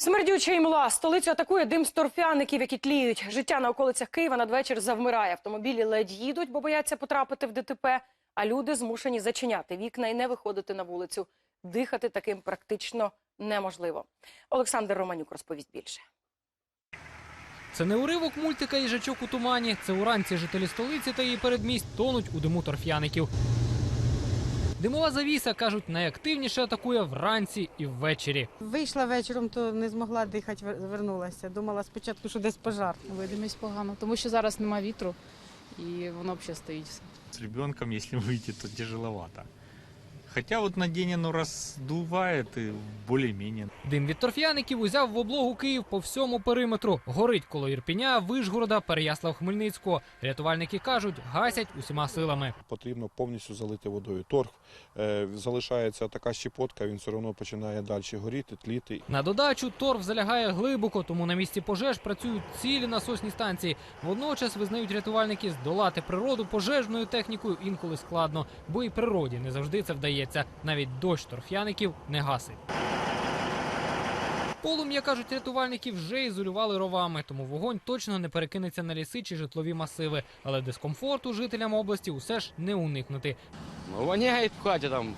Смердюча імла. Столицю атакує дим з торфяників, які тліють. Життя на околицях Києва надвечір завмирає. Автомобілі ледь їдуть, бо бояться потрапити в ДТП. А люди змушені зачиняти вікна і не виходити на вулицю. Дихати таким практично неможливо. Олександр Романюк розповість більше. Це не уривок мультика «Їжачок у тумані. Це уранці жителі столиці та її передмість тонуть у диму торфяників. Димова завіса, кажуть, найактивніше атакує вранці і ввечері. Вийшла вечором, то не змогла дихати, вер- вернулася. Думала спочатку, що десь пожар. Видимість погано, тому що зараз нема вітру і воно взагалі стоїть все. С ребенком, вийти, выйти, то тяжеловато. Хотя вот на день оно раздувает и более-менее. Дим від торфяників узяв в облогу Київ по всьому периметру. Горить коло Ірпіня, Вишгорода, Переяслав-Хмельницького. Рятувальники кажуть, гасять усіма силами. потрібно повністю залити водою. Торф е, залишається така щепотка, він все одно починає далі горіти, тліти. На додачу торф залягає глибоко, тому на місці пожеж працюють цілі насосні станції. Водночас визнають рятувальники, здолати природу пожежною технікою інколи складно, бо і природі не завжди це вдається. Навіть дощ торфяників не гасить. Полум'я, кажуть рятувальники, вже ізолювали ровами, тому вогонь точно не перекинеться на ліси чи житлові масиви. Але дискомфорту жителям області усе ж не уникнути. Ну, воняет в хате там.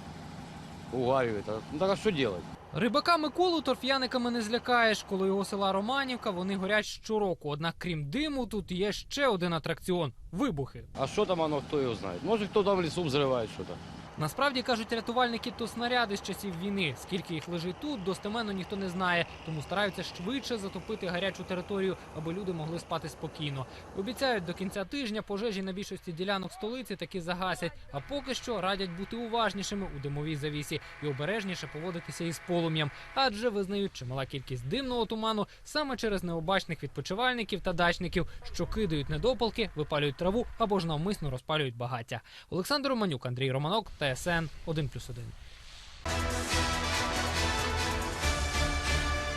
А, Ну так а что делать? Рибака Миколу торф'яниками не злякаєш. Коло його села Романівка вони горять щороку. Однак, крім диму, тут є ще один атракціон вибухи. А что там оно, кто его знает? Может, кто там в лесу взрывает что-то. Насправді кажуть рятувальники, то снаряди з часів війни. Скільки їх лежить тут, достеменно ніхто не знає, тому стараються швидше затопити гарячу територію, аби люди могли спати спокійно. Обіцяють до кінця тижня пожежі на більшості ділянок столиці таки загасять. А поки що радять бути уважнішими у димовій завісі і обережніше поводитися із полум'ям, адже визнають чимала кількість димного туману саме через необачних відпочивальників та дачників, що кидають недопалки, випалюють траву або ж навмисно розпалюють багаття. Олександр Романюк, Андрій Романок, ТСН 1+,1.